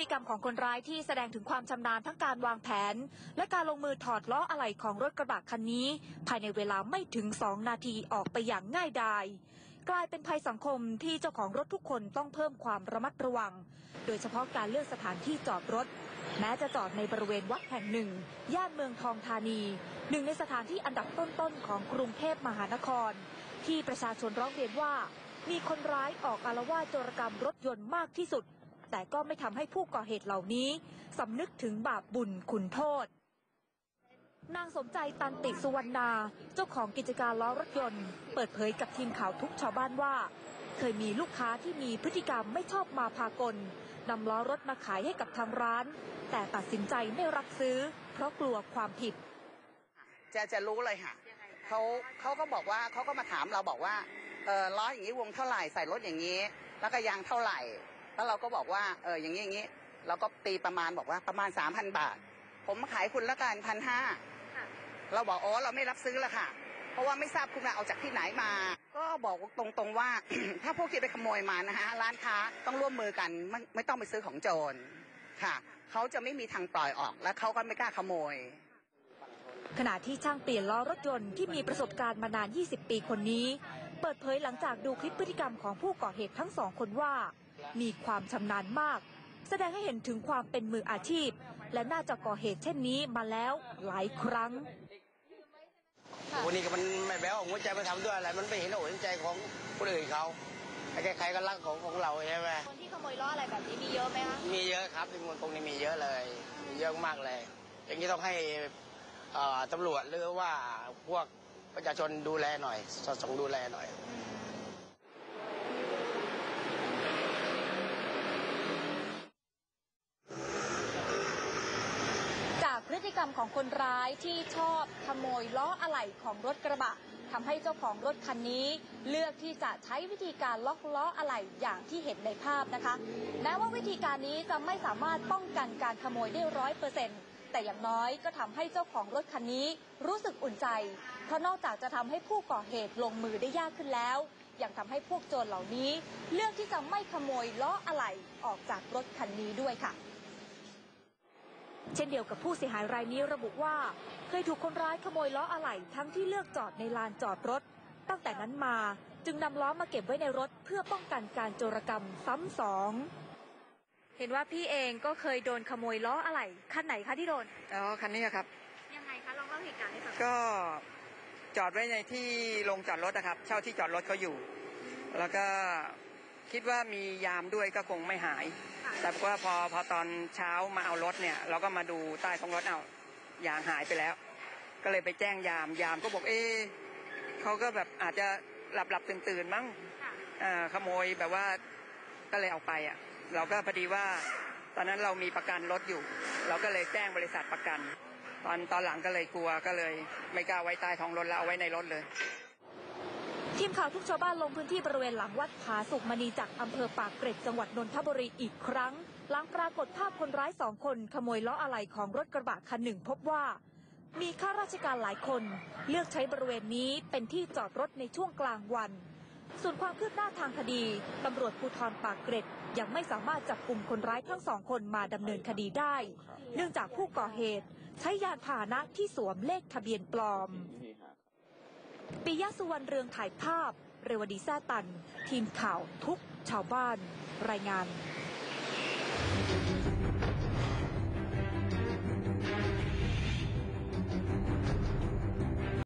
ติกรรมของคนร้ายที่แสดงถึงความชำนาญทั้งการวางแผน และการลงมือถอดล้ออะไหล่ของรถกระบะคันนี้ ภายในเวลาไม่ถึง 2 นาทีออกไปอย่างง่ายดายกลายเป็นภัยสังคมที่เจ้าของรถทุกคนต้องเพิ่มความระมัดระวัง โดยเฉพาะการเลือกสถานที่จอดรถ แม้จะจอดในบริเวณวัดแห่งหนึ่ง ย่านเมืองทองธานี หนึ่งในสถานที่อันดับต้นๆของกรุงเทพมหานคร ที่ประชาชนร้องเรียนว่า มีคนร้ายออกอารวาสโจรกรรมรถยนต์มากที่สุด แต่ก็ไม่ทำให้ผู้ก่อเหตุเหล่านี้สำนึกถึงบาปบุญคุณโทษ นางสมใจตันติสุวรรณา เจ้าของกิจการล้อรถยนต์ เปิดเผยกับทีมข่าวทุกชาวบ้านว่า เคยมีลูกค้าที่มีพฤติกรรมไม่ชอบมาพากลนำล้อรถมาขายให้กับทางร้าน แต่ตัดสินใจไม่รับซื้อ เพราะกลัวความผิด จะจะรู้เลยค่ะเขาเขาก็บอกว่าเขาก็มาถามเราบอกว่าเออล้ออย่างนี้วงเท่าไหร่ใส่รถอย่างนี้ แล้วก็ยางเท่าไหร่ แล้วเราก็บอกว่าเอออย่างนี้อย่างนี้ เราก็ตีประมาณบอกว่าประมาณสามพันบาท ผมมาขายคุณละกันพันห้าเราบอกอ๋อเราไม่รับซื้อละค่ะ เพราะว่าไม่ทราบคุณเอาจากที่ไหนมา ก็บอกตรงๆว่า ถ้าพวกที่ไปขโมยมานะฮะร้านค้าต้องร่วมมือกันไม่ไม่ต้องไปซื้อของโจรค่ะเขาจะไม่มีทางปล่อยออกและเขาก็ไม่กล้าขโมยขณะที่ช่างเปลี่ยนล้อรถยนต์ที่มีประสบการณ์มานาน 20 ปีคนนี้ เปิดเผยหลังจากดูคลิปพฤติกรรมของผู้ก่อเหตุทั้งสองคนว่า มีความชำนาญมาก แสดงให้เห็นถึงความเป็นมืออาชีพ และน่าจะก่อเหตุเช่นนี้มาแล้วหลายครั้งวันนี้ก็มันไม่แบ้วหัวใจไปทำด้วยอะไร มันไม่เห็นอกเห็นใจของคนอื่นเขาใครๆก็รักของของเราใช่ไหมคนที่ขโมยล้ออะไรแบบนี้มีเยอะไหมคะมีเยอะครับจำนวนตรงนี้มีเยอะเลยมีเยอะมากเลย อย่างนี้ต้องให้เอ่อตำรวจหรือว่าพวกประชาชนดูแลหน่อยสอดส่องดูแลหน่อย จา กรรมของคนร้ายที่ชอบขโมยล้ออะไหล่ของรถกระบะทำให้เจ้าของรถคันนี้ เลือกที่จะใช้วิธีการล็อกล้ออะไหล่อย่างที่เห็นในภาพนะคะแม้ว่าวิธีการนี้จะไม่สามารถป้องกันการขโมยได้ร้อยเปอร์เซ็นต์แต่อย่างน้อยก็ทำให้เจ้าของรถคันนี้รู้สึกอุ่นใจ เพราะนอกจากจะทำให้ผู้ก่อเหตุลงมือได้ยากขึ้นแล้ว ยังทำให้พวกโจรเหล่านี้ เลือกที่จะไม่ขโมยล้ออะไหล่ออกจากรถคันนี้ด้วยค่ะ เช่นเดียวกับผู้เสียหายรายนี้ระบุว่า เคยถูกคนร้ายขโมยล้ออะไหล่ทั้งที่เลือกจอดในลานจอดรถ ตั้งแต่นั้นมาจึงนำล้อมาเก็บไว้ในรถเพื่อป้องกันการโจรกรรมซ้ำสองเห็นว่าพี่เองก็เคยโดนขโมยล้ออะไหล่คันไหนคะที่โดนอ๋อคันนี้ครับ ยังไงคะลองเล่าเหตุการณ์ให้ฟังก็จอดไว้ในที่ลงจอดรถนะครับ เช่าที่จอดรถเขาอยู่ แล้วก็ คิดว่ามียามด้วยก็คงไม่หาย แต่ว่าพอพอตอนเช้ามาเอารถเนี่ย เราก็มาดูใต้ท้องรถเอายางหายไปแล้ว ก็เลยไปแจ้งยามยามก็บอกเอ๊ะเขาก็แบบอาจจะหลับหลับตื่นตื่นๆมั้งอ่าขโมยแบบว่าก็เลยเอาไปอะ เราก็พอดีว่า ตอนนั้นเรามีประกันรถอยู่ เราก็เลยแจ้งบริษัทประกัน ตอนตอนหลังก็เลยกลัวก็เลย ไม่กล้าไว้ใต้ท้องรถแล้วเอาไว้ในรถเลย ทีมข่าวทุกชาวบ้านลงพื้นที่บริเวณหลังวัดผาสุกมณีจากอำเภอปากเกร็ดจังหวัดนนทบุรีอีกครั้ง หลังปรากฏภาพคนร้ายสองคนขโมยล้ออะไหล่ของรถกระบะคันหนึ่งพบว่า มีข้าราชการหลายคน เลือกใช้บริเวณนี้เป็นที่จอดรถในช่วงกลางวัน ส่วนความคืบหน้าทางคดีตำรวจภูธรปากเกร็ดยังไม่สามารถจับกลุ่มคนร้ายทั้งสองคนมาดำเนินคดีได้ เนื่องจากผู้ก่อเหตุ ใช้ยานพาหนะที่สวมเลขทะเบียนปลอม ปิยะสุวรรณเรืองถ่ายภาพ เรวดีแซ่ตัน ทีมข่าวทุกชาวบ้าน รายงาน